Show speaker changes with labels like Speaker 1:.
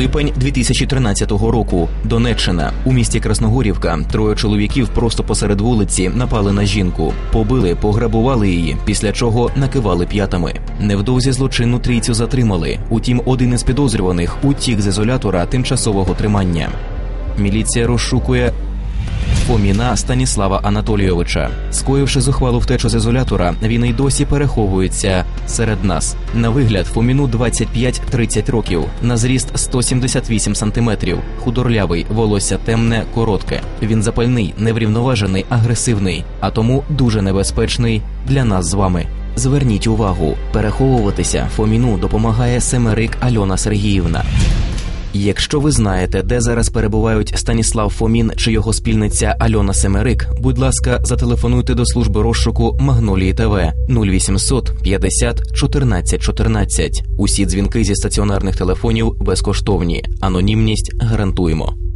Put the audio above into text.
Speaker 1: Липень 2013 року. Донеччина у місті Красногорівка. Троє чоловіків просто посеред вулиці напали на жінку, побили, пограбували її, після чого накивали п'ятами. Невдовзі злочинну трійцю затримали. Утім, один із підозрюваних утік з ізолятора тимчасового тримання. Міліція розшукує Фоміна Станіслава Анатолійовича. Скоївши зухвалу втечу з ізолятора, він і досі переховується серед нас. На вигляд Фоміну 25-30 років, на зріст 178 сантиметрів, худорлявий, волосся темне, коротке. Він запальний, неврівноважений, агресивний, а тому дуже небезпечний для нас з вами. Зверніть увагу, переховуватися Фоміну допомагає семерик Альона Сергіївна. Якщо ви знаєте, де зараз перебувають Станіслав Фомін чи його спільниця Альона Семерик, будь ласка, зателефонуйте до служби розшуку Магнолії ТВ 0800 50 14 14. Усі дзвінки зі стаціонарних телефонів безкоштовні. Анонімність гарантуємо.